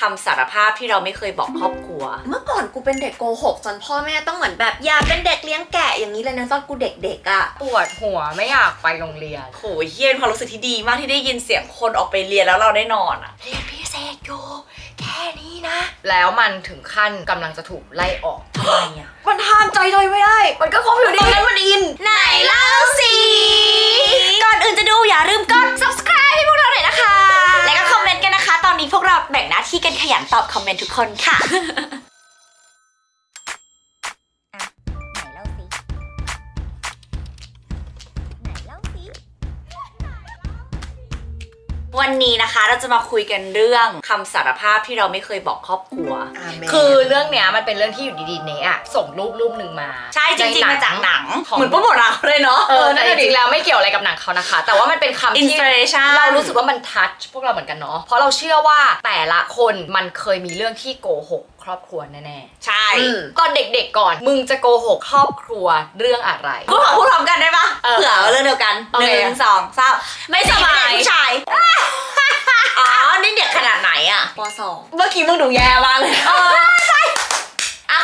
คำสารภาพที่เราไม่เคยบอกครอบครัว เมื่อก่อนกูเป็นเด็กโกหกจนพ่อแม่ต้องเหมือนแบบอยากเป็นเด็กเลี้ยงแกะอย่างนี้เลยนะตอนกูเด็กๆอะปวดหัวไม่อยากไปโรงเรียน โหเฮียเป็นความรู้สึกที่ดีมากที่ได้ยินเสียงคนออกไปเรียนแล้วเราได้นอนอะเรียนพิเศษอยู่แค่นี้นะ แล้วมันถึงขั้นกำลังจะถูกไล่ออกทำไมอะมันห้ามใจตัวเองไม่ได้ มันก็คงอยู่ตดีอนนั้นมันอิน ไหนเล่าสิ ก่อนอื่นจะดูอย่าลืมกด subscribe นี้พวกเราแบ่งหน้าที่กันขยันตอบคอมเมนต์ทุกคนค่ะ วันนี้นะคะเราจะมาคุยกันเรื่องคำสารภาพที่เราไม่เคยบอกครอบครัว คือเรื่องเนี้ยมันเป็นเรื่องที่อยู่ดีๆเนะอะส่งรูปรูปหนึ่งมาใช่จริงๆมาจากหนังของเหมือนโปรโมทหนังเลยเนาะเออแต่จริงๆแล้วไม่เกี่ยวอะไรกับหนังเขานะคะ แต่ว่ามันเป็นคำอินที่สปิเรชัน เรารู้สึกว่ามันทัชพวกเราเหมือนกันเนาะ เพราะเราเชื่อว่าแต่ละคนมันเคยมีเรื่องที่โกหกครอบครัวแน่ใช่ ๆ ตอนเด็กๆก่อน มึงจะโกหกครอบครัวเรื่องอะไร พูดพร้อมพูดพร้อมกันได้ปะเออเผื่อว่าเรื่องเดียวกันโอหเค นึ่งสองสามไม่สบาย ผู้ชาย อ๋อ นี่เด็กขนาดไหนอะปสองเมื่อกี้มึงดูแย่มากเลยอะ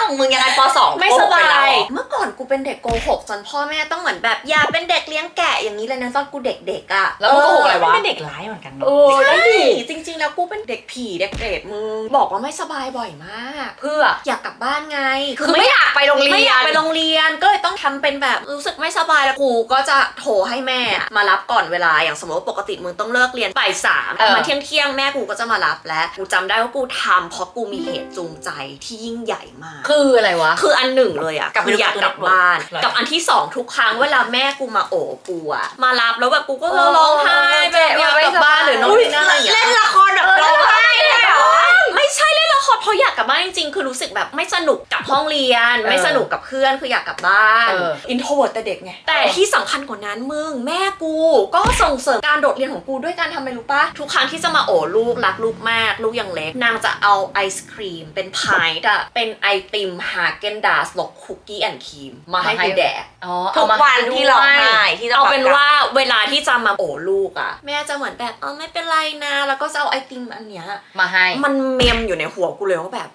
ของมึงยังไงปสองไม่สโกหกปบาแล้วยเหรอเมื่อก่อนกูเป็นเด็กโกหกจนพ่อแม่ต้องเหมือนแบบอยากเป็นเด็กเลี้ยงแกะอย่างนี้เลยนะตอนกูเด็กๆอะแล้วมึงโกหกอะไรวะเป็นเด็กร้ายเหมือนกันเนาะโอ้แล้วใช่ดิจริง ๆ แล้วกูเป็นเด็กผีเด็กเปรตมึงบอกว่าไม่สบายบ่อยมาก เพื่ออยากกลับบ้านไง คือไม่อยากไปโรงเรียนไม่อยากไปโรงเรียนก็เลยต้องทำเป็นแบบรู้สึกไม่สบายแล้วกูก็จะโทรให้แม่มารับก่อนเวลาอย่างสมมติว่าปกติมึงต้องเลิกเรียนบ่ายสามเออมาเที่ยงเที่ยงๆแม่กูก็จะมารับแล้วกูจำได้ว่ากูทำเพราะกูมีเหตุจูงใจที่ยิ่งใหญ่มากคืออะไรวะ คืออันหนึ่งเลยอะกลับไปคือดูอยากการ์ตูนกลับบ้านเหรอกับอันที่สองทุกครั้งเวลาแม่กูมาโอบกูอะมารับแล้วแบบกูก็จะร้องไห้แบบอยากกลับบ้านหรือโน้นนี่นั่นอะไรอย่างเงี้ยเล่นละครแบบร้องไห้เลยเหรอ ไม่ใช่เล่นละครเพราะอยากกลับบ้านจริงๆคือรู้สึกแบบไม่สนุกกับห้องเรียนเออไม่สนุกกับเพื่อนคืออยากกลับบ้านเอออินโทรเวิร์ตแต่เด็กไงแต่ที่สำคัญกว่านั้นมึงแม่กู ก็ส่งเสริมการโดดเรียนของกูด้วยการทำอะไรรู้ปะทุกครั้งที่จะมาโอ้ลูกรักลูกมาก ลูกยังเล็กนางจะเอาไอศครีม เป็นพายอะเป็นไอติมฮาเกนดาสรสคุกกี้แอนด์ครีมมาให้กูแดก อ๋อทุกวันที่ร้องไห้ที่จะเอาเป็นปรับว่าเวลาที่จะมาโอ้ลูกอะแม่จะเหมือนแบบเออไม่เป็นไรนะ แล้วก็จะเอาไอติมอันเนี้ยมาให้มันเมมอยู่ในหัวกูเลยว่าแบบ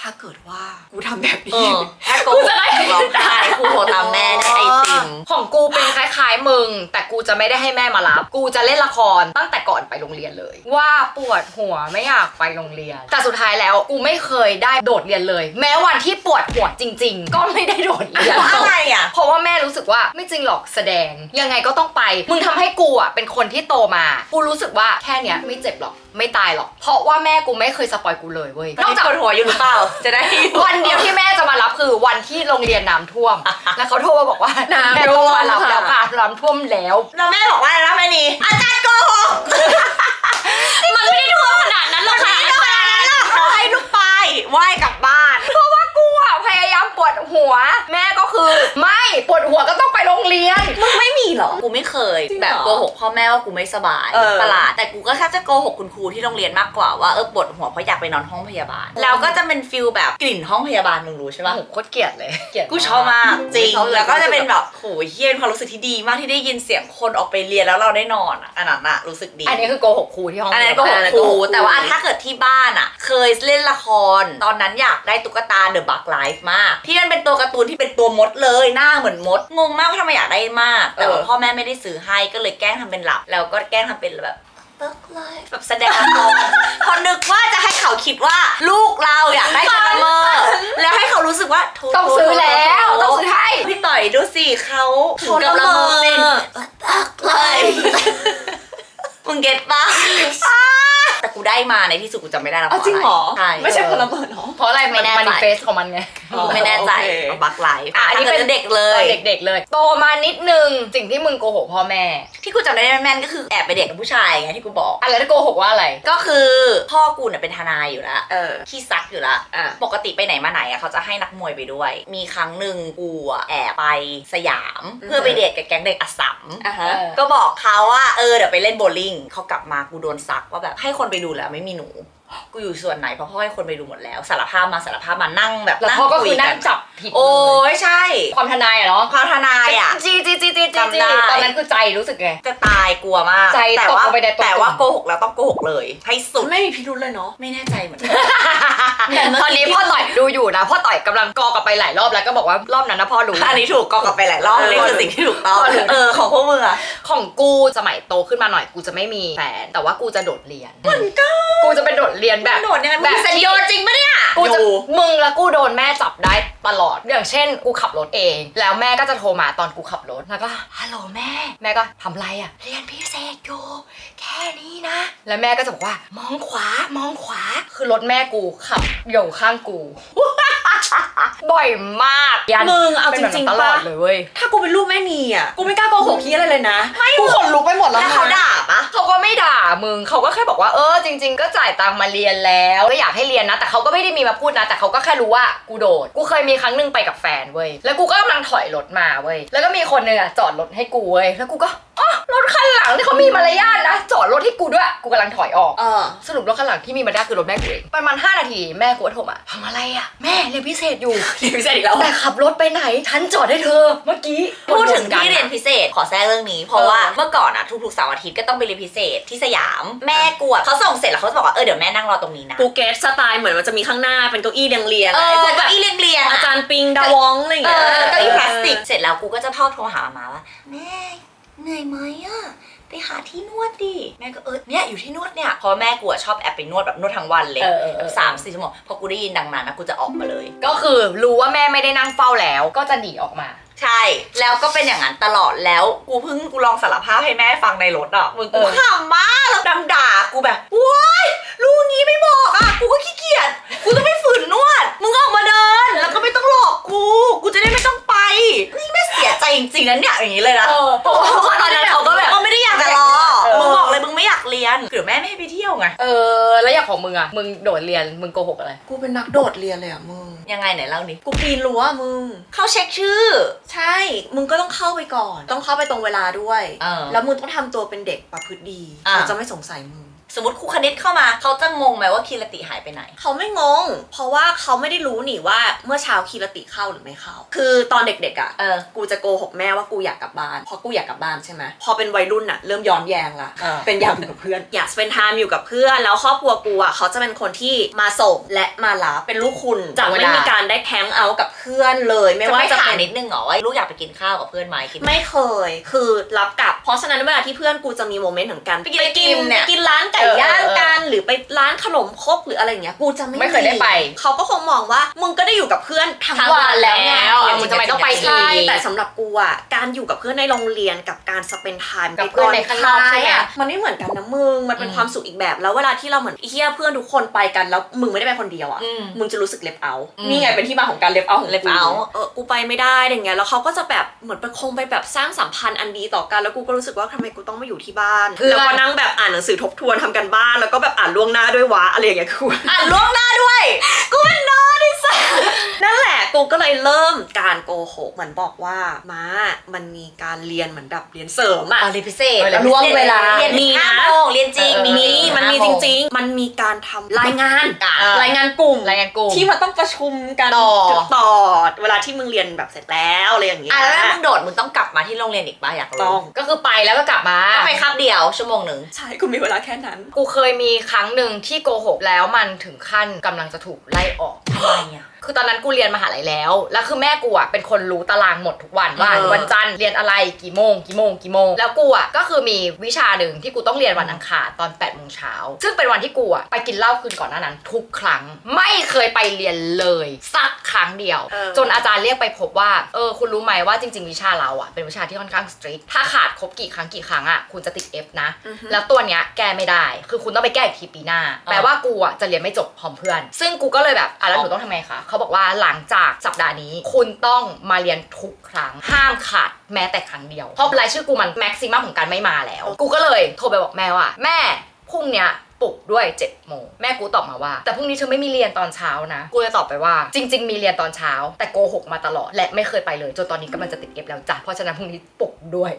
ถ้าเกิดว่ากูทำแบบเอนี้ อถ้าโกหกร้องไห้ครูโทรตามแม่ได้ไอติม ของกูเป็นคล้ายๆมึง แต่กูจะไม่ได้ให้แม่มารับ กูจะเล่นละครตั้งแต่ก่อนไปโรงเรียนเลย ว่าปวดหัวไม่อยากไปโรงเรียน แต่สุดท้ายแล้วกูไม่เคยได้โดดเรียนเลย แม้วันที่ปวดหัวจริง ๆ ก็ไม่ได้โดดเรียนเพราะอะไรอะ เพราะว่าแม่รู้สึกว่าไม่จริงหรอกแสดง ยังไงก็ต้องไป มึงทำให้กูอะเป็นคนที่โตมา กูรู้สึกว่าแค่เนี้ยไม่เจ็บหรอกไม่ตายหรอกเพราะว่าแม่กูไม่เคยสปอยกูเลยเว้ยนอกจากปวดหัวอยู่หรือเปล่า จะได้ วันเดียวที่แม่จะมารับคือวันที่โรงเรียนน้ำท่วม แล้วเขาโทรมาบอกว่าน้ำแม่ท่ต้วองมมารับค่ะแล้วค่ะน้ำท่วมแล้วแล้วแม่บอกว่าอะไรนะแม่นีอาจารย์โกหกมันไม่ได้ท่วมขนาดนั้นหรอกค่ะไม่ต้องอะไรหรอกเราให้ลูกไปไหว้กลับบ้านกูอะพยายามปวดหัว แม่ก็คือ ไม่ปวดหัวก็ต้องไปโรงเรียน มึงไม่มีเหรอ กูไม่เคย จริงเหรอแบบโกหกพ่อแม่ว่ากูไม่สบายเออประหลาดแต่กูก็แค่จะโกหกคุณครูที่โรงเรียนมากกว่าว่าเออปวดหัวเพราะอยากไปนอนห้องพยาบาล แล้วก็จะเป็นฟิลแบบกลิ่นห้องพยาบาลมึงรู้ใช่ปะโอ้โหโคตรเกลียดเลยเกลียดกูชอบมากจริง ชอบยแล้วก็จะเป็นแบบโหเฮียเป็นความรู้สึกที่ดีมากที่ได้ยินเสียงคนออกไปเรียนแล้วเราได้นอนอะอันนั้นอะรู้สึกดีอันนี้คือโกหกครูที่ห้องอันนั้นโกหกอันนั้นคโกรูหกครูแต่ว่าถ้าเกิดที่บ้านอะเคยเล่นละคร ตอนนั้นอยากได้ตุ๊กตาเดอะบักไลฟ์มาก ที่มันเป็นตัวการ์ตูนที่เป็นตัวมดเลยหน้าเหมือนมด งงมากว่าทำไมอยากได้มาก แต่ว่าเออพ่อแม่ไม่ได้ซื้อให้ก็เลยแกล้งทำเป็นหลับ แล้วก็แกล้งทำเป็นแบบบักไลฟ์แบบแสดงอารมณ์พอนึกว่าจะให้เขาคิดว่า ลูกเราอยากได้คาราเมอร์แล้วให้เขารู้สึกว่าโถต้องซื้อแล้วต้องซื้อให้ พี่ต่อยดูสิเขาถึงเขากับละละเมเมออเป็นบักไลฟ์มึงเก็ตปะ แต่กูได้มาในที่สุดกูจำไม่ได้แล้วอ๋อจริงเหรอใช่ไม่ใช่พลเมืองเหรอ เพราะอะไรไม่มันแน่ใจมันเฟสของมันไงกูไม่แน่ใจโอเค เอาบักไลฟ์อะอันนี้เป็น เด็กเลตอย นเด็กๆเลย โตมานิดนึงสิ่งที่มึงโกหกพ่อแม่ที่กูจำได้แม่นๆก็คือแอบไปเด็กกับผู้ชายไงที่กูบอก อะไรที่โกหกว่าอะไร ก็คือพ่อกูเนี่ยเป็นทนายอยู่แล้วเออ ขี้ซักอยู่แล้วอะ ปกติไปไหนมาไหนอะเขาจะให้นักมวยไปด้วย มีครั้งหนึ่งกูอะแอบไปสยามอือฮึเพื่อไปเดทกับแก๊งเด็กอัสสัม อะฮะเออก็บอกเขาว่าเออเดี๋ยวไปเล่นโบว์ลิ่งเขากลับมากูโดนซักว่าแบบให้คนไปดูแล้วไม่มีหนู กูอยู่ส่วนไหนเพราะพ่อให้คนไปดูหมดแล้ว สารภาพมาสารภาพมานั่งแบบแล้วพ่อก็คือคุยนั่งจับผิดโอ้ยใช่ ความทนายอะเนาะความทนายอะจีจีจีจีจีจำได้ตอนนั้นคือใจรู้สึกไงจะตายกลัวมากใจแต่ตกว่าลงไปในตัวแต่ว่าโกหกแล้วต้องโกหกเลย ให้สุดไม่มีพิรุธเลยเนาะไม่แน่ใจเหมือนกันแต่เมื่อกี้ตอนนี้พ่อต่อยดูอยู่นะพ่อต่อยกำลังกอกลับไปหลายรอบแล้วก็บอกว่ารอบนั้นนะพ่อรู้อันนี้ถูกกอกลับไปหลายรอบเออนี่คือสิ่งที่ถูกต้องพอรู้เออของพวกมึงอะของกูสมัยโตขึ้นมาหน่อยกูจะไม่มีแฟนแต่ว่ากูจะโดดเรียนเหมือนกันกูจะเป็นโดดเรียนแบบโดดยังไงมึแบงบเซนโยจริงปะเนี่ย กูจะอยู่มึงแล้วกูโดนแม่จับได้ตลอด อย่างเช่น กูขับรถเอง แล้วแม่ก็จะโทรมาตอนกูขับรถ แล้วก็ฮัลโหลแม่ แม่ก็ทำไรอะเรียนพิเศษอยู่แค่นี้นะ แล้วแม่ก็จะบอกว่ามองขวามองขวา คือรถแม่กูขับอยู่ข้างกู บ่อยมากยันมึงเอาป็นจแบบริงนั้นตๆลอปะดเลยเว้ย ถ้ากูเป็นลูกแม่นีอะ กูไม่กล้าโกหกพี่อะไรเลยนะไม่กูขนลุกไปหมดแล้วแล้วนะ เขาด่าปะเขาก็ไม่ด่ามึงเขาก็แค่บอกว่าเออจริง ๆ ก็จ่ายตังค์มาเรียนแล้วก็อยากให้เรียนนะ แต่เขาก็ไม่ได้มีมาพูดนะ แต่เขาก็แค่รู้ว่ากูโดด กูเคยมีครั้งหนึ่งไปกับแฟนเว้ยแล้วกูก็กำลังถอยรถมาเว้ยแล้วก็มีคนหนึงอะจอดรถให้กูเว้ยแล้วกูก็อ๋อ รถคันหลังที่เขามีมารยาทนะ จอดรถให้กูด้วย กูกำลังถอยออก เออ สรุปรถคันหลังที่มีมารยาทคือรถแม่กูเองประมาณ 5 นาทีแม่กูก็โทรมาทำอะไรอะ แม่เรียนพิเศษอยู่ เรียนพิเศษอีกแล้ว แต่ขับรถไปไหนฉันจอดให้เธอ เมื่อกี้พูดถึงกัที่เรียนพิเศษขอแทรกเรื่องนี้ เพราะว่าเมื่อก่อนอะทุกๆเสาร์อาทิตย์ก็ต้องไปเรียนพิเศษที่สยามแม่กวดเขาส่งเสร็จแล้วเขาจะบอกว่าเออเดี๋ยวแม่นั่งรอตรงนี้นะกูเกตสไตล์เหมือนมันจะมีข้างหน้าเป็นเก้าอี้เรียงเรียงเอไอ้อพวกแบเก้าบอี้เรียงๆอาอะจารย์ปิงดาวองอะไรอย่างเอเงี้ยอเก้าอี้พลาสติกเสร็จแล้วกูก็จะชอบโทรหามาว่าแม่ เหนื่อยไหมอะไปหาที่นวดดิแม่ก็เออเนี่ยอยู่ที่นวดเนี่ยเพราะแม่กูอะชอบแอบไปนวดแบบนวดทั้งวันเลยเออเออเออ แบบสามสี่ชั่วโมงพอกูได้ยินดังนั้นนะกูจะออกมาเลย ก็คือรู้ว่าแม่ไม่ได้นั่งเฝ้าแล้วก็จะหนีออกมา ใช่แล้วก็เป็นอย่างนั้นตลอดแล้วกูเพิ่งกูลองสารภาพให้แม่ฟังในรถอะมึงกูเออ ขำมากแล้วดังด่ากูแบบว้ายลูกงี้ไม่บอกอะกูก็ขี้เกียจกูจะไม่ จจริงๆนะเนี่ยอย่างนี้เลยนะเออเพราะว่าเพราะตอนนั้นเขาก็แบบไม่ได้อยากจะรอเออ มึงบอกเลยมึงไม่อยากเรียนเดี๋ยวแม่ไม่ให้ไปเที่ยวไงเออ แล้วอย่างของมึงอะมึงโดดเรียน มึงโกหกอะไร กูเป็นนักโดดเรียนเลยอะมึง ยังไงไหนเล่าดิกูปีนรั้วมึง เข้าเช็คชื่อ ใช่ มึงก็ต้องเข้าไปก่อน ต้องเข้าไปตรงเวลาด้วย เออแล้วมึงต้องทำตัวเป็นเด็กประพฤติดีอ่า เขาจะไม่สงสัยมึง สมมติครูคณิตเข้ามาเขาจะงงไหมว่าคีรติหายไปไหน เขาไม่งง เพราะว่าเขาไม่ได้รู้นี่ว่าเมื่อเช้าคีรติเข้าหรือไม่เข้า คือตอนเด็กๆอะเออกูจะโกหกแม่ว่ากูอยากกลับบ้านเพราะกูอยากกลับบ้านใช่ไหมพอเป็นวัยรุ่นอะเริ่มย้อนแยงละเออ เป็นอยากอยู่กับเพื่อน อยากเป็นไทม์อยู่กับเพื่อนแล้วครอบครัวกูอะเขาจะเป็นคนที่มาส่งและมารับเป็นลูกคุณจะไม่มีการได้แฮงเอาท์กับเพื่อนเลย ไม่ไม่ว่าว่าจะจะถามเป็น นิดนึงเหรอว่าลูกอยากไปกินข้าวกับเพื่อนไหมคิด ไม่เคย คือรับกลับ เพราะฉะนั้นเวลาที่เพื่อนกูจะมีโมเมนต์ของการไปกินไอติมเนี่ยไปกินร้านไก่ย่างกันหรือไปร้านขนมครกหรืออะไรอย่างเงี้ย กูจะไม่ไม่เคยได้ไป เขาก็คงมองว่ามึงก็ได้อยู่กับเพื่อนทั้งทั้งวัวันนแล้วไงแล้วอะมึงทำไมต้องไปอีกใช่แต่สำหรับกูอะการอยู่กับเพื่อนในโรงเรียนกับการสเปนไทม์กับเพื่อนในข้างนอกใช่ไหมมันไม่เหมือนกันนะมึงมันเป็นอืมความสุขอีกแบบ แล้วเวลาที่เราเหมือนเฮียเพื่อนทุกคนไปกันแล้วมึงไม่ได้ไปคนเดียวอะอืมมึงจะรู้สึกเล็บเอาอืมนี่ไงเป็นที่มาของการเล็บเอาของเล็บเอากูเออกูไปไม่ได้อย่างเงี้ยแล้วเขาก็จะแบบเหมือนไปคงไปแบบสร้างสัมพันธ์อันดีต่อกันแล้วกูก็รู้สึกว่าทำไมกูต้องมาอยู่ที่บ้านเพื่อนแล้วก็นั่งแบบอ่านหนังสือทบทวนทำกันบ้านแล้วก็แบบอ่านล่วงหน้าด้วยวะอะไรอย่างเงี้ยคืออ่านล่วงหน้าด้วย กูเป็นนอนดิสันั่นแหละกูก็เลยเริ่มการโกหกเหมือนบอกว่าม้ามันมีการเรียนเหมือนแบบเรียนเสริมอะอ่าเรียนพิเศษเออแล้วล่วงเวลา เรียนมีมีนะนะโมงเรียนจริงเออมีมี มันมีจริง ๆ มันมีการทำรายงานอะรายงานกลุ่ม รายงานกลุ่ม ที่มันต้องประชุมกันต่อ ต่อเวลาที่มึงเรียนแบบเสร็จแล้วอะไรอย่างเงี้ย อะแล้วถ้ามึงโดดมึงต้องกลับมาที่โรงเรียนอีกป่ะอยากต้รู้อง ก็คือไปแล้วก็กลับมาต้องไปครับเดียวชั่วโมงหนึ่ง ใช่กูมีเวลาแค่นั้น กูเคยมีครั้งหนึ่งที่โกหกแล้วมันถึงขั้นกำลังจะถูกไล่ออก ทำไมอะ คือตอนนั้นกูเรียนมหาลัยแล้ว แล้วคือแม่กูอะเป็นคนรู้ตารางหมดทุกวันว่าเออ วันจันทร์เรียนอะไรกี่โมงกี่โมงกี่โมง แล้วกูอะก็คือมีวิชาหนึ่งที่กูต้องเรียนวันอังคารตอน8ปดโมงเช้าซึ่งเป็นวันที่กูอะไปกินเหล้าคืนก่อนหน้านั้น ทุกครั้งไม่เคยไปเรียนเลยสักครั้งเดียว เออ จนอาจารย์เรียกไปพบว่าเออคุณรู้ไหมว่าจริง ๆ วิชาเราอะเป็นวิชาที่ค่อนข้างสตรีทถ้าขาดครบกี่ครั้งกี่ครั้งอะคุณจะติด F นะ อือฮึ แล้วตัวเนี้ยแก้ไม่ได้ คือคุณต้องไปแก้อีกทีปีหน้า แปลว่ากูอะจะเรียนไม่จบพร้อมเพื่อน ซึ่งกูก็เลยแบบอะแล้วหนูต้องทำไงคะเขาบอกว่าหลังจากสัปดาห์นี้ คุณต้องมาเรียนทุกครั้ง ห้ามขาดแม้แต่ครั้งเดียว เพราะรายชื่อกูมันแม็กซิมัมของการไม่มาแล้ว กูก็เลยโทรไปบอกแม่ว่า แม่พรุ่งเนี้ยปลุกด้วย7จ็ดโมงแม่กูตอบมาว่า แต่พรุ่งนี้เธอไม่มีเรียนตอนเช้านะ กูเลยตอบไปว่า จริง ๆ มีเรียนตอนเช้า แต่โกหกมาตลอดและไม่เคยไปเลยจนตอนนี้กำลังจะติดเอฟแล้วจ้ะเพราะฉะนั้นพรุ่งนี้ปลุกด้วย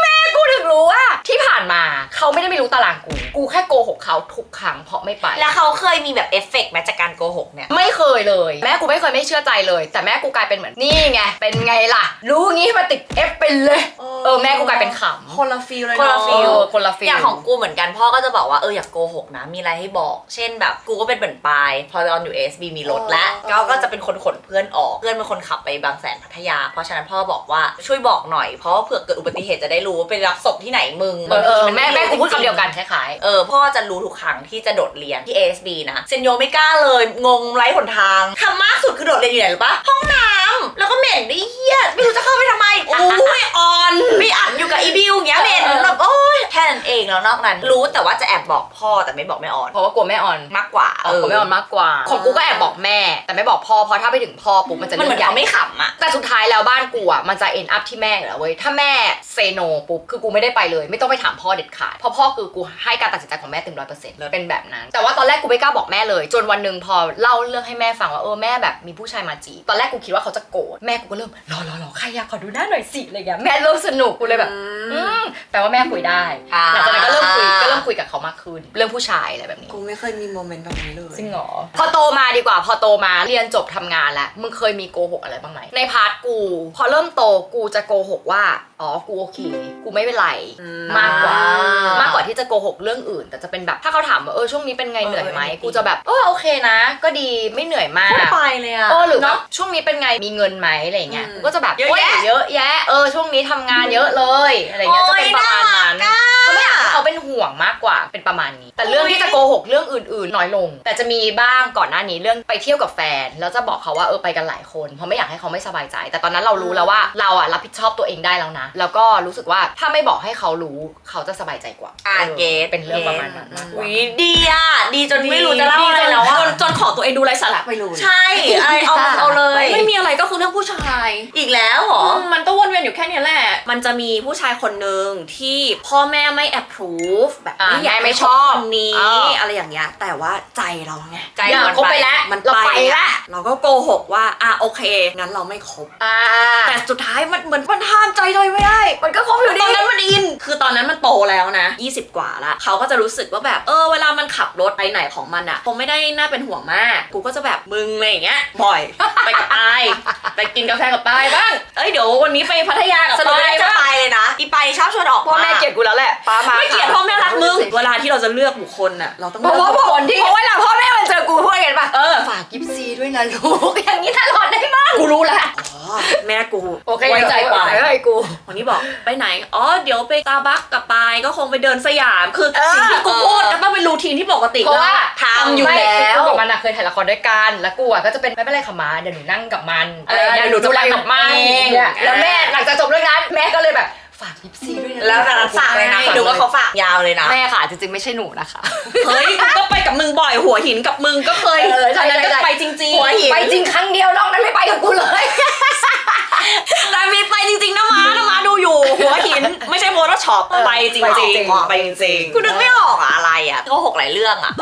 แม่ กูถึงรู้ว่าที่ผ่านมาเขาไม่ได้ไม่รู้ตารางกู กูแค่โกหกเขาทุกครั้งเพราะไม่ไป แล้วเขาเคยมีแบบเอฟเฟกต์ไหมจากการโกหกเนี่ย ไม่เคยเลย แม่กูไม่เคยไม่เชื่อใจเลย แต่แม่กูกลายเป็นเหมือนนี่ไง เป็นไงล่ะ รู้งี้มาติดเอฟเป็นเลย เออแม่กูกลายเป็นขำ คนละฟีลเลยคนละเนาะฟีลเออคนละฟีลอย่างของกูเหมือนกันพ่อก็จะบอกว่าเอออยากโกหกนะ มีอะไรให้บอก เช่นแบบกูก็เป็นเหมือนปลายพอตอนอยู่ SB มีรถแล้วเออก็ก็จะเป็นคนขนเพื่อนออก เพื่อนเป็นคนขับไปบางแสนพัทยา เพราะฉะนั้นพ่อบอกว่าช่วยบอกหน่อยเพราะว่าเผื่อเกิดอุบัติเหตุจะได้รู้ว่าไปรับศพที่ไหนมึงเออเออมันแม่แม่กูพูดจริงๆคำเดียวกันคล้ายเออพ่อจะรู้ทุกครั้งที่จะโดดเรียนที่ ASB นะเซนโยไม่กล้าเลยงงไร้หนทางทำมากสุดคือโดดเรียนอยู่ไหนหรือปะห้องน้ำแล้วก็เหม็นได้เหี้ยไม่รู้จะเข้าไปทำไมโอ้ยออนไม่อัดอยู่กับอีบิวอย่างเงี้ยเหม็นแบบโอ้ยแค่นั้นเองแล้วนอกนั้น รู้แต่ว่าจะแอบบอกพ่อแต่ไม่บอกแม่ออนๆเพราะว่ากลัวแม่ออนมากกว่าเออกลัวแม่ออนมากกว่าของกูก็แอบบอกแม่ แต่ไม่บอกพ่อเพราะถ้าไปถึงพ่อปุ๊บมันจะมันเหมืเรื่ออนงใหญ่เขาไม่ขำอะแต่สุดท้ายแล้วบ้านกูอะมันจะเอ็นอัพที่แม่อยู่แล้วเว้ยถ้าแม่เซโนปุ๊บคือกูไม่ได้ไปเลย ไม่ต้องไปถามพ่อเด็ดขาดเพราะพ่อคือกูให้การตัดสินใจของแม่เต็มร้อยเปอร์เซ็นต์เลยเป็นแบบนั้น แต่ว่าตอนแรกกูไม่กล้าบอกแม่เลย จนวันหนึ่งพอเล่าเรื่องให้แม่ฟังว่าเออแม่แบบมีผู้ชายมาจีบตอนแรกกูคิดว่าเขาจะโกรธแม่กูก็เริ่มรอรอรอใครอยากขอดูหน้าหน่อยสิอะไรเงี้ยแม่เริ่มสนุกกูเลยแบบอืมแปลว่าแม่คุยได้อ่าหลังจากนั้นก็เริ่มคุยก็เริ่มคุยกับเขามากขึ้นเรื่องผู้ชายอะไรแบบนี้กูไม่เคยมีโมเมนต์แบบนี้เลยจริงเหรอพอโตมาดีกว่า พอโตมาเรียนจบทำงานแล้วมึงเคยมีโกหกอะไรบ้างไหมในพาร์ทกู พอเริ่มโตกูจะโกหกว่า อ๋อ กูโอเค กูไม่เป็นไร อืมมากกว่าอ่ามมากกว่าที่จะโกหกเรื่องอื่น แต่จะเป็นแบบ ถ้าเขาถามว่า เออ ช่วงนี้เป็นไงเออเหนื่อยไหม เออ กูจะแบบ เออ โอเคนะ ก็ดี ไม่เหนื่อยมากพูดไปเลยอะ เออหรือว่าเนาะช่วงนี้เป็นไงมีเงินไหมอะไรเงี้ยอืมกูก็จะแบบเยอะโแยะเยอะแยะเออช่วงนี้ทำงานเยอะเลยอะไรเงี้ยจะเป็นประมาณนั้นเขาไม่อยากให้เขาเป็น ห่วงมากกว่าเป็นประมาณนี้ แต่เรื่องที่จะโกหกเรื่องอื่นๆ น้อยลง แต่จะมีบ้างก่อนหน้านี้เรื่องไปเที่ยวกับแฟนแล้วจะบอกเขาว่าเออไปกันหลายคนเพราะไม่อยากให้เขาไม่สบายใจ แต่ตอนนั้นเรารู้แล้วว่าเราอะรับผิดชอบตัวเองได้แล้วนะ แล้วก็รู้สึกว่าถ้าไม่บอกให้เขารู้เขาจะสบายใจกว่าอ่าออเกตเป็นเรื่องประมาณนั้นมากกว่า วิดีอะดีจนไม่รู้จะเล่าอะไรแล้วจอะนจนของตัวเองดูไร้สาระไปเลยใช่อะไรเอาเอาเลย ไม่มีอะไรก็คือเรื่องผู้ชายอีกแล้วเหรอมมันก็วนเวียนอยู่แค่เนี้ยแหละ มันจะมีผู้ชายคนหนึ่งที่พ่อแม่ไม่ approve แบบอ่าไม่อยากแม่ไม่ให้ชอบคนนี้อ่าอะไรอย่างเงี้ยแต่ว่าใจเราไงใจอยากมันคบไปแล้ว มันเราไปอะละ เราก็โกหกว่าอะโอเคงั้นเราไม่คบ อ่าแต่สุดท้ายมันเหมือนมันห้ามใจตัวเองไม่ได้ มันก็คบอยู่ตดีอนนั้นมันอิน คือตอนนั้นมันโตแล้วนะ 20 กว่าละเขาก็จะรู้สึกว่าแบบ เออ เวลามันขับรถไปไหนของมันอะคงไม่ได้น่าเป็นห่วงมาก กูก็จะแบบมึงอะไรอย่างเงี้ย บ่อย ไปกับปาย ไปกินกาแฟกับปายบ้าง เอ้ยเดี๋ยววันนี้ไปพัทยากับสรุปปาไม่ยได้จะบ้างไปเลยนะ อีไปชอบชวนออกพ่อแม่เกลียดกูแล้วแหละป้ามาไม่เกลียดพ่อแม่รักมึงเวลาที่เราจะเลือกบุคคลอะเราต้องเพราะเลือกว่าบุคคลที่ เพราะเวลาพ่อแม่มาเจอกูพูดกันปะเออ ฝากกิฟซีด้วยนะลูก อย่างนี้ตลอดได้ปะกูรู้แล้วอ๋อแม่กูโอเคไว้ใจปายไว้ใจกู วันนี้บอกไปไหน อ๋อ เดี๋ยวไปตาบักกับปายก็คงไปเดินสยาม คือเออสิ่งที่กูพูดก็ต้องเป็นรูทีนที่ปกติเพราะว่าทำอยู่ไม่แล้วกูกับมันอะเคยถ่ายละครด้วยกัน แล้วกูอะก็จะเป็นไม่เป็นไรค่ะมาเดี๋ยวหนูนั่งกับมันอะไรอย่างเงี้ยเออหนูดูแลกับมันเองเนี่ยแล้วแม่หลังจากจบเรื่องนั้นแม่ก็เลยแบบ ฝากกิฟซีด้วยนะแล้วแต่ฝากเลยนะดูว่าเขาฝากยาวเลยนะ แม่ค่ะ จริงๆ ไม่ใช่หนูนะคะ เฮ้ยกูก็ไปกับมึงบ่อยหัวหินกับมึงก็เคยเออใช่อันนั้นก็ใช่ ไปจริงหัวหิน ไปจริงครั้งเดียวนอกนั้นไม่ไปกับกูเลยๆ แต่มีไปจริงๆนะมานะมาดูอยู่ หัวหิน ไม่ใช่โมโตช็อปไปจริงไปๆจริงไปจริงกูนึกไม่ออกอะอะไรอะโกหกหลายเรื่องอะ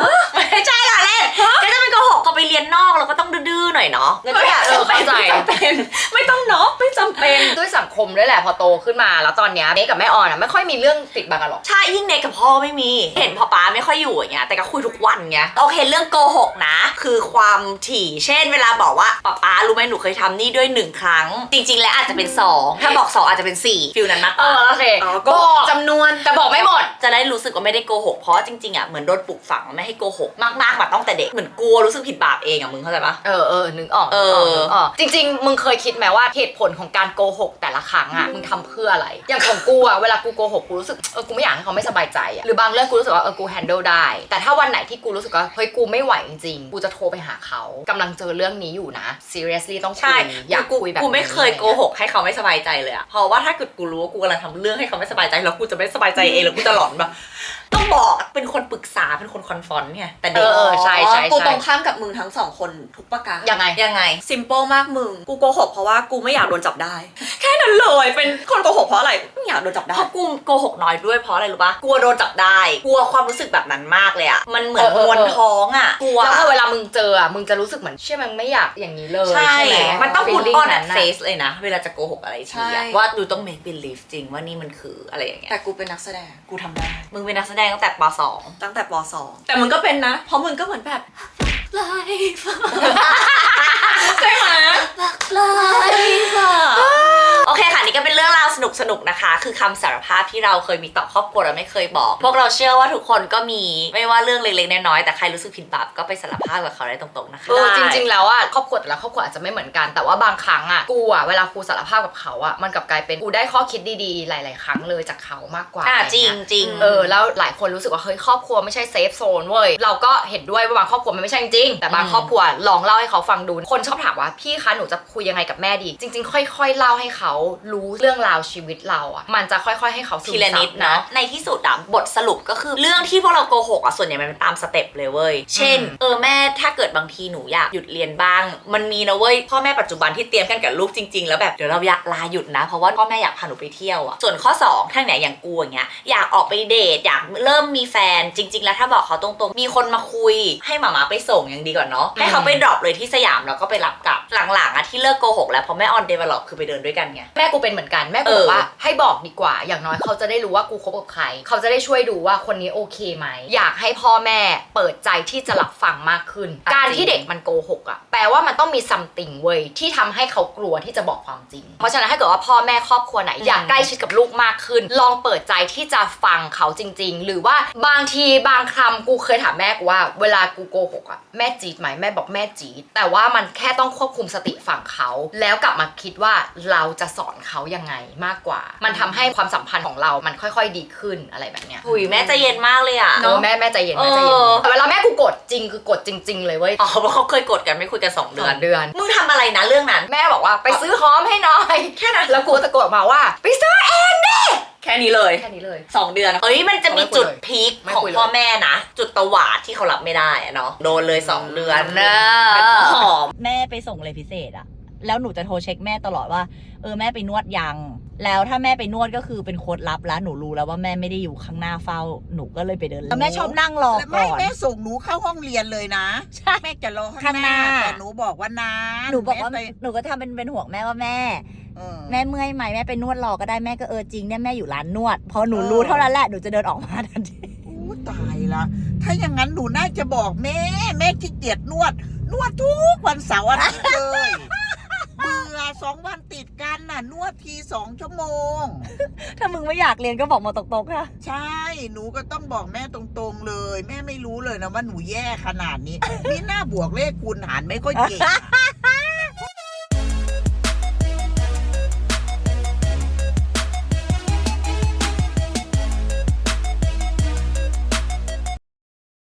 ไม่ใช่ละเล่นก็จะเป็นโกหกพอไปเรียนนอกเราก็ต้องดื้อๆหน่อยเนาะแล้วก็อยากเออเข้าใจไม่จำเป็นไม่ต้องเนาะไม่จำเป็น ด้วยสังคมด้วยแหละพอโตขึ้นมา แล้วตอนเนี้ยเมย์กับแม่ออนอะไม่ค่อยมีเรื่องติดบังกันหรอก ใช่ยิ่งเนกกับพ่อไม่มี เห็นพ่อป้าไม่ค่อยอยู่อย่างเงี้ยแต่ก็คุยทุกวันเงี้ยโอเคเรื่องโกหกนะ คือความถี่ เช่น เวลาบอกว่าป้าป้ารู้ไหมหนูเคยทำนี่ด้วยหนึ่งครั้ง จริง ๆ แล้วอาจจะเป็นสองถ้าบอกสองอาจจะเป็นสี่ฟิลนั้นมากกเอว่า อโอเคอ๋อบอกจำนวน แต่บอกไม่หมด จะได้รู้สึกว่าไม่ได้โกหกเพราะว่าจริงๆอะเหมือนโดนปลูกฝังไม่ให้โกหกมากๆมาตั้งแต่เด็กเหมือนกลัวรู้สึกผิดบาปเองอะมึงเข้าใจปะ เออเออนึกออกเออ นึกออกจริง ๆ มึงเคยคิดไหมว่าเหตุผลของการโกหกแต่ละครั้งอะมึงทำเพื่ออะไร อย่างของกูอะเวลากูโกหกกูรู้สึกเออกูไม่อยากให้เขาไม่สบายใจอะหรือบางเรื่องกูรู้สึกว่าเออกูแฮนเดิลได้ แต่ถ้าวันไหนที่กูรู้สึกว่าเฮ้ยกูไม่ไหวจริงๆกูจะโทรไปหาเขากำลังเจอเรื่องนี้อยู่นะ seriously ต้องคุใช่ยอยากกูคุยแบบกูไม่เคยยโกหกให้เขาไม่สบายใจเลยอะเพราะว่าถ้าเกิดกูรู้ว่ากูกำลังทำเรื่องให้เขาไม่สบายใจแล้วกูจะไม่สบายใจเองแล้วกูจะหลอนแบบ ต้องบอกเป็นคนปรึกษาเป็นคนคอนฟรอนต์ไงแต่เอเด็กอเออใช่ใช่กูใช่ตรงข้ามกับมึงทั้งสองคนทุกประการยังไง ยังไง ซิมเปิลมากมึง กูโกหกเพราะว่ากูไม่อยากโดนจับได้ แค่นั้นเลย เป็นคนโกหกเพราะอะไรไม่อยากโดนจับเพได้ราะกูโกหกน้อยด้วยเพราะอะไรรู้ปะกลัวโดนจับได้ กลัวความรู้สึกแบบนั้นมากเลยอะมันเหมือนเออเออมวนท้องอะกลัว แล้วพอเวลามึงเจออะมึงจะรู้สึกเหมือนเชื่อมันไม่อยากอย่างนี้เลยใช่ ไหมมันต้องพูด feeling ออนแอนั้ดนน่ะเฟซเลยนะ เวลาจะโกหกอะไรทีใช่ อะว่าดูต้อง make believe จริงว่านี่มันคืออะไรอย่างเงี้ย แต่กูเป็นนักแสดง กูทำได้ มึงเป็นนักแสดงตั้งแต่ปตั้งแต่ป .2 แต่มึงก็เป็นนะ เพราะมึงก็เหมือนแบบไลฟ์ใช่ไหมไลฟ์2โอ เคค่ะนี่ก็เป็นเรื่องราวสนุกสนุกๆนะคะ คือคำสารภาพที่เราเคยมีต่อครอบครัวเราไม่เคยบอก พวกเราเชื่อว่าทุกคนก็มีไม่ว่าเรื่องเล็กๆน้อยๆแต่ใครรู้สึกผิดบาปก็ไปสารภาพกับเขาได้ตรงๆนะคะเออจริงๆแล้วอะครอบครัวแต่ละครอบครัวอาจจะไม่เหมือนกันแต่ว่าบางครั้งอะกูอะเวลากูสารภาพกับเขาอะมันกลับกลายเป็นกูได้ข้อคิดดีๆ หลาย ๆ ครั้งเลยจากเขามากกว่าอ่าอะไจริงเยจริงเออแล้วหลายคนรู้สึกว่าเฮ้ยครอบครัวไม่ใช่เซฟโซนเว้ยเราก็เห็นด้วยว่าบางครอบครัวมันไม่ใช่จริงๆแต่บางอืมครอบครัวลองเล่าให้เขาฟังดูคนชอบถามว่าพี่คะหนูจะคุยยังไงกับแม่ดี จริง ๆ ค่อย ๆ เล่าให้เขารู้เรื่องราวชีวิตเราอะ มันจะค่อยๆ ให้เขาซึมทีละนิดซับเนาะในที่สุดอะบทสรุปก็คือเรื่องที่พวกเราโกหกอะส่วนใหญ่มันเป็นตามสเต็ปเลยเว้ย เช่นอืมเออแม่ถ้าเกิดบางทีหนูอยากหยุดเรียนบ้าง มันมีนะเว้ยพ่อแม่ปัจจุบันที่เตรียมกันกับลูกจริงๆ แล้วแบบเดี๋ยวเราอยากลาหยุดนะ เพราะว่าพ่อแม่อยากพาหนูไปเที่ยวอะส่วนข้อ2ถ้าเนี่ยอย่างกูอย่างเงี้ยอยากออกไปเดทอยากเริ่มมีแฟนจริง ๆ แล้วถ้าบอกเขาตรงๆมีคนมาคุย ให้หมามาไปส่งยังดีกว่าเนาะให้เขาไปดรอปเลยที่สยามแล้วก็ไปรับกลับหลังๆอะที่เลิกโกหกแล้วเพราะแม่ออนเดเวล็อปคือไปเดินด้วยกันไงแม่กูเป็นเหมือนกันแม่กูเออบอกว่าให้บอกดีกว่า อย่างน้อยเขาจะได้รู้ว่ากูคบกับใคร เขาจะได้ช่วยดูว่าคนนี้โอเคไหมอยากให้พ่อแม่เปิดใจที่จะรับฟังมากขึ้น การที่เด็กมันโกหกอะแปลว่ามันต้องมีซัมติงเว้ยที่ทำให้เขากลัวที่จะบอกความจริง เพราะฉะนั้นถ้าเกิดว่าพ่อแม่ครอบครัวไหนอยากใกล้ชิดกับลูกมากขึ้น ลองเปิดใจที่จะฟังเขาจริง ๆ หรือว่าบางทีบางคำกูเคยถามแม่กูว่า เวลากูโกหกอะแม่จีดไหมแม่บอกแม่จีดแต่ว่ามันแค่ต้องควบคุมสติฝั่งเขา แล้วกลับมาคิดว่าเราจะสอนเขายังไงมากกว่า มันทำให้ความสัมพันธ์ของเรา มันค่อยๆ ดีขึ้นอะไรแบบเนี้ย หุยแม่ใจเย็นมากเลยอะเออแม่แม่ใจเย็นแม่ใจเย็นเออ แต่เวลาแม่กูกดจริงคือกดจริง ๆ เลยเว้ยอ๋อเพราะเขาเคยกดกันไม่คุยกันสองเดืเดืออนนเดือน มึงทำอะไรนะเรื่องนั้น แม่บอกว่าไปซื้อหอมให้หน่อย แค่นั้นแล้วกูตะโกนออกมาว่าไปซื้อเองแค่นี้เลย แค่นี้เลย สองเดือนเอ้ยมันจะมีจุดพีคไม่ของคุยเลยพ่อแม่นะ จุดตวาดที่เขารับไม่ได้อะเนาะโดนเลยสองเดือนนะหอมแม่ไปส่งเลยพิเศษอะแล้วหนูจะโทรเช็คแม่ตลอดว่าเออแม่ไปนวดยัง แล้วถ้าแม่ไปนวดก็คือเป็นโค้ดลับแล้วหนูรู้แล้วว่าแม่ไม่ได้อยู่ข้างหน้าเฝ้าหนูก็เลยไปเดินแล้วแม่ชอบนั่งรอแล้วก่ไม่อน แม่ส่งหนูเข้าห้องเรียนเลยนะ ใช่ แม่จะรอข้าข้างงหหน้าน้า แต่หนูบอกว่านานหนูบอกว่าแม่ไปหนูก็ทำเป็นเป็นห่วงแม่ว่าแม่ เออ แม่เมื่อยไหมแม่ไปนวดรอก็ได้แม่ก็เออจริงเนี่ยแม่อยู่ร้านนวดพอหนูเออ รู้เท่านั้นแหละหนูจะเดินออกมาทันทีอู้ตายละ ถ้าอย่างนั้นหนูน่าจะบอกแม่ แม่ขี้เกียจนวด นวดทุกวันเสาร์อาทิตย์เลยเบื่อสองวันติดกันน่ะ นวดทีสองชั่วโมง ถ้ามึงไม่อยากเรียนก็บอกมาตรงๆค่ะ ใช่ หนูก็ต้องบอกแม่ตรงๆเลย แม่ไม่รู้เลยนะว่าหนูแย่ขนาดนี้นี่หน้าบวกเลขคูณหารไม่ค่อยเก่ง